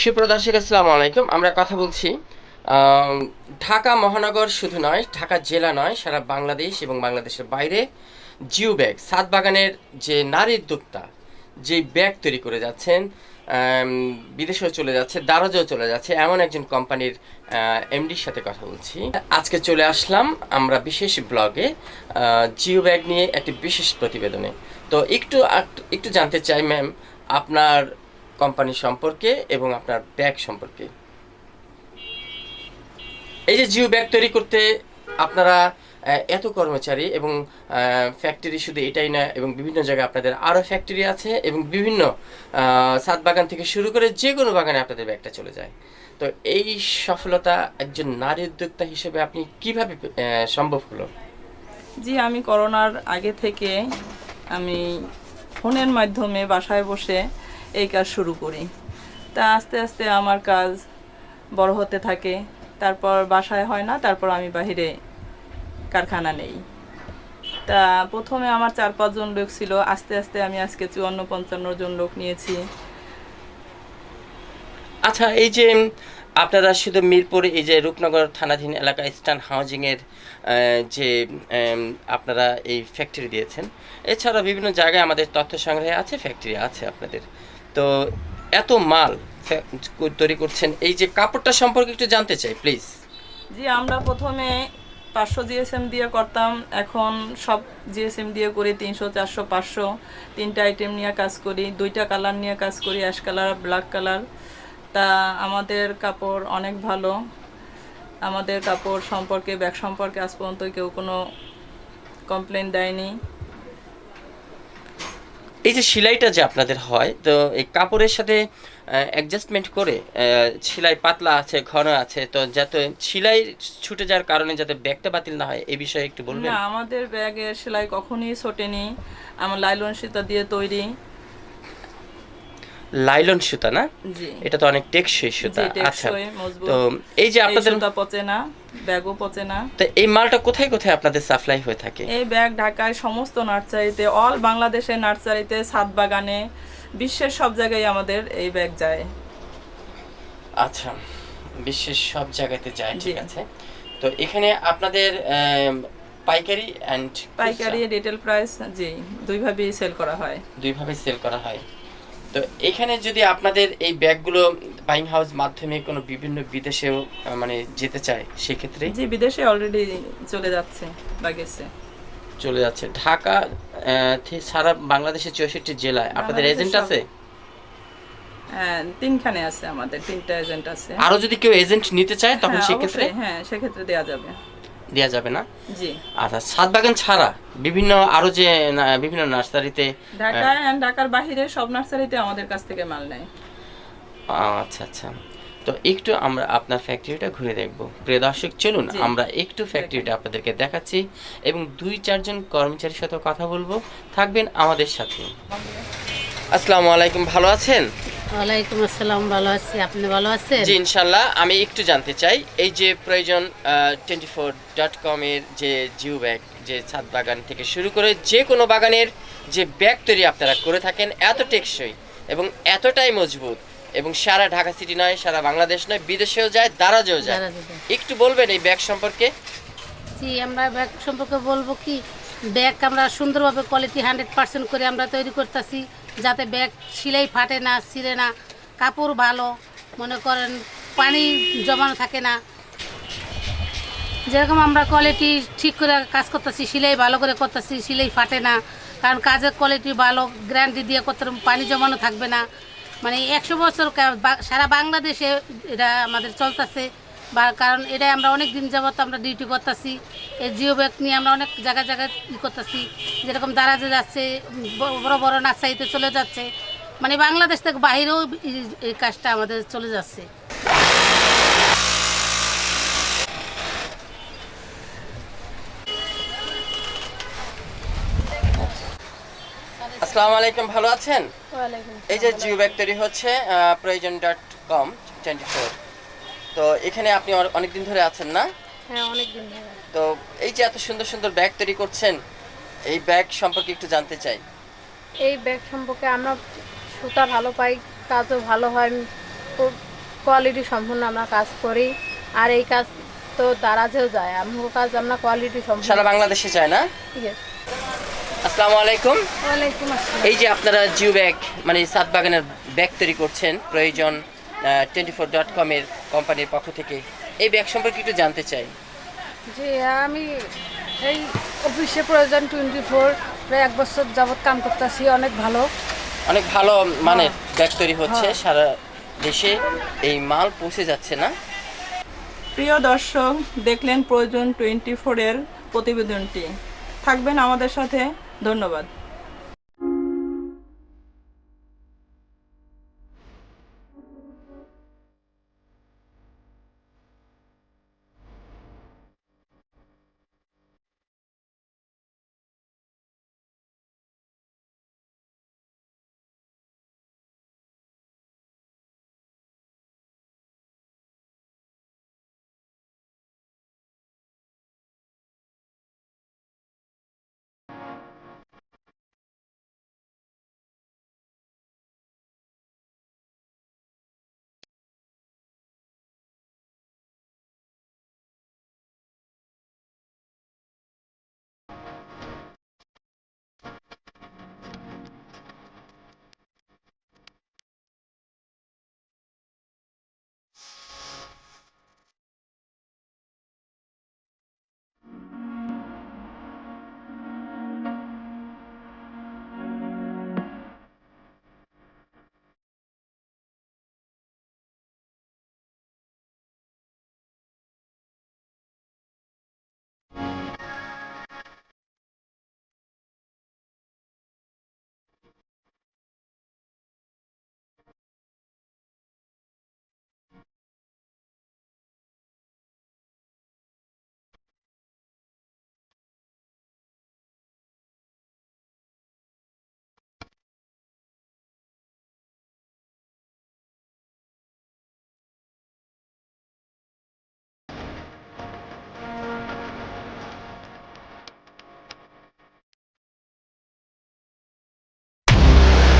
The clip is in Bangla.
সুপ্রদর্শক আসসালামু আলাইকুম। আমরা কথা বলছি ঢাকা মহানগর শুধু নয়, ঢাকা জেলা নয়, সারা বাংলাদেশ এবং বাংলাদেশের বাইরে। জিও ব্যাগ, সাত বাগানের যে নারীর উদ্যোক্তা যে ব্যাগ তৈরি করে যাচ্ছেন বিদেশেও চলে যাচ্ছে, দারাজেও চলে যাচ্ছে, এমন একজন কোম্পানির এমডির সাথে কথা বলছি। আজকে চলে আসলাম আমরা বিশেষ ব্লগে জিও ব্যাগ নিয়ে একটি বিশেষ প্রতিবেদনে। তো একটু একটু জানতে চাই ম্যাম আপনার কোম্পানি সম্পর্কে এবং আপনার ব্যাগ সম্পর্কে। এই যে জিও ব্যাগ তৈরি করতে আপনারা এত কর্মচারী এবং ফ্যাক্টরি শুধু এটাই না, এবং বিভিন্ন জায়গায় আপনাদের আরও ফ্যাক্টরি আছে এবং বিভিন্ন ছাদ বাগান থেকে শুরু করে যে কোনো বাগানে আপনাদের ব্যাগটা চলে যায়। তো এই সফলতা একজন নারী উদ্যোক্তা হিসেবে আপনি কীভাবে সম্ভব হলো? জি, আমি করোনার আগে থেকে আমি ফোনের মাধ্যমে বাসায় বসে এই কাজ শুরু করি। তা আস্তে আস্তে আমার কাজ বড় হতে থাকে। তারপর বাসায় হয় না, তারপর আমি বাহিরে কারখানা নেই। তা প্রথমে আমার চার পাঁচজন লোক ছিল, আস্তে আস্তে আমি আজকে চুয়ান্ন, পঞ্চান্ন জন লোক নিয়েছি। আচ্ছা এই যে আপনারা শুধু মিরপুর, এই যে রূপনগর থানাধীন এলাকা, ইস্টার্ন হাউজিংয়ের যে আপনারা এই ফ্যাক্টরি দিয়েছেন এছাড়া বিভিন্ন জায়গায় আমাদের তথ্য সংগ্রহে আছে ফ্যাক্টরি আছে আপনাদের। তো এত মাল তৈরি করছেন, এই যে কাপড়টা সম্পর্কে একটু জানতে চাই প্লিজ জি, আমরা প্রথমে পাঁচশো জিএসএম দিয়ে করতাম, এখন সব জিএসএম দিয়ে করি তিনশো, চারশো, পাঁচশো। তিনটা আইটেম নিয়ে কাজ করি, দুইটা কালার নিয়ে কাজ করি অ্যাশ কালার ব্ল্যাক কালার তা আমাদের কাপড় অনেক ভালো। আমাদের কাপড় সম্পর্কে, ব্যাগ সম্পর্কে আজ পর্যন্ত কেউ কোনো কমপ্লেন দেয়নি। এই যে সেলাইটা যে আপনাদের হয়, তো এই কাপড়ের সাথে অ্যাডজাস্টমেন্ট করে সেলাই পাতলা আছে, ঘন আছে, তো যাতে সেলাই ছুটে যাওয়ার কারণে যাতে ব্যাগটা বাতিল না হয়, এই বিষয়ে একটু বলবেন? আমাদের ব্যাগের সেলাই কখনোই ছোটেনি। আমার লাইলন সীতা দিয়ে তৈরি। লাইলন সুতা না? এটা তো অনেক টেকসই সুতা। আচ্ছা তো এই যে আপনাদের সুতা পচে না ব্যাগও পচে না। তো এই মালটা কোথায় কোথায় আপনাদের সাপ্লাই হয়ে থাকে? এই ব্যাগ ঢাকায় সমস্ত নার্সারিতে অল বাংলাদেশের নার্সারিতে ছাদ বাগানে বিশ্বের সব জায়গায় আমাদের এই ব্যাগ যায়। আচ্ছা বিশ্বের সব জায়গাতে যায় ঠিক আছে। তো এখানে আপনাদের পাইকারি এন্ড পাইকারি রিটেল প্রাইস জি দুইভাবেই সেল করা হয়। দুইভাবে সেল করা হয়। তো এখানে যদি আপনাদের এই ব্যাগগুলো বাইং হাউস মাধ্যমে কোনো বিভিন্ন বিদেশেও মানে যেতে চায় সেক্ষেত্রে? জি বিদেশে অলরেডি চলে যাচ্ছে বা গেছে। চলে যাচ্ছে। ঢাকা সারা বাংলাদেশের চৌষট্টি জেলায়। আপনাদের এজেন্ট আছে? হ্যাঁ তিনখানে আছে আমাদের তিনটা এজেন্ট আছে। আরও যদি কেউ এজেন্ট নিতে চায় তখন হ্যাঁ, সেক্ষেত্রে? হ্যাঁ সেক্ষেত্রে দেওয়া যাবে। দেওয়া যাবে না। আচ্ছা সাত বাগান ছাড়া বিভিন্ন আরও যে বিভিন্ন নার্সারিতে ঢাকার বাহিরে সব নার্সারিতে আমাদের কাছ থেকে মাল নেয়। আচ্ছা আচ্ছা। তো একটু আমরা আপনার ফ্যাক্টরিটা ঘুরে দেখব। প্রিয় দর্শক চলুন আমরা একটু ফ্যাক্টরিটা আপনাদেরকে দেখাচ্ছি এবং দুই চারজন কর্মচারীর সাথে কথা বলব। থাকবেন আমাদের সাথে। আসসালামু আলাইকুম ভালো আছেন? ওয়ালাইকুম আসসালাম ভালো আছি। আপনি ভালো আছেন? জি ইনশাল্লাহ। আমি একটু জানতে চাই এই যে প্রয়োজন টোয়েন্টি ফোর ডট কমের যে জিও ব্যাগ যে ছাদ বাগান থেকে শুরু করে যে কোনো বাগানের যে ব্যাগ তৈরি আপনারা করে থাকেন এত টেকসই এবং এতটাই মজবুত এবং সারা ঢাকা সিটি নয় সারা বাংলাদেশ নয় বিদেশেও যায় দারাজেও যায়। একটু বলবেন এই ব্যাগ সম্পর্কে? জি আমরা ব্যাগ সম্পর্কে বলব কি ব্যাগ আমরা সুন্দরভাবে কোয়ালিটি হান্ড্রেড পার্সেন্ট করে আমরা তৈরি করতেছি। যাতে ব্যাগ সিলাই ফাটে না, ছিঁড়ে না। কাপড় ভালো, মনে করেন পানি জমানো থাকে না। যেরকম আমরা কোয়ালিটি ঠিক করে কাজ করতেছি, সিলাই ভালো করে করতেছি, সিলাই ফাটে না। কারণ কাজের কোয়ালিটি ভালো গ্যারান্টি দিয়ে করতে পানি জমানো থাকবে না। মানে একশো বছর সারা বাংলাদেশে এটা আমাদের চলতেছে। বা কারণ এটা আমরা অনেক দিন যাবত আমরা ডিউটি করতেছি। এই জিও ব্যাগ নিয়ে আমরা অনেক জায়গায় জায়গায় ই করতেছি। যেরকম দারাজে যাচ্ছে বড় বড় নার্সারিতে চলে যাচ্ছে। মানে বাংলাদেশ থেকে বাইরেও এই- এই কাজটা আমাদের চলে যাচ্ছে। আসসালামু আলাইকুম ভালো আছেন? এই যে জিও ব্যাগ তৈরি হচ্ছে আহ, প্রয়োজন ডট কম টোয়েন্টি ফোর তো এখানে আপনি অ- অনেকদিন ধরে আছেন না? হ্যাঁ অনেক দিন ধরে। তো এই যে এত সুন্দর সুন্দর ব্যাগ তৈরি করছেন এই ব্যাগ সম্পর্কে একটু জানতে চাই। এই ব্যাগ সম্পর্কে আমরা সুতা ভালো পাই কাজও ভালো হয় কোয়ালিটি সম্পূর্ণ আমরা কাজ করি। আর এই কাজ তো দারাজেও যায় আমগো কাজ আমরা কোয়ালিটি সম্পূর্ণ সারা বাংলাদেশে যায় না? ঠিক আছে আসসালামু আলাইকুম। ওয়ালাইকুম আসসালাম। এই যে আপনারা জিও ব্যাগ মানে সাত বাগানের ব্যাগ তৈরি করছেন প্রয়োজন টোয়েন্টি ফোর ডট কমের কোম্পানির পক্ষ থেকে। এই ব্যাগ সম্পর্কে একটু জানতে চাই। যে আমি এই অফিসে প্রয়োজন টোয়েন্টি ফোর প্রায় এক বছর যাবৎ কাম করতেছি অনেক ভালো। অনেক ভালো মানের ব্যাগ তৈরি হচ্ছে। সারা দেশে এই মাল পৌঁছে যাচ্ছে না। প্রিয় দর্শক দেখলেন প্রয়োজন টোয়েন্টি ফোরের প্রতিবেদনটি। থাকবেন আমাদের সাথে। ধন্যবাদ।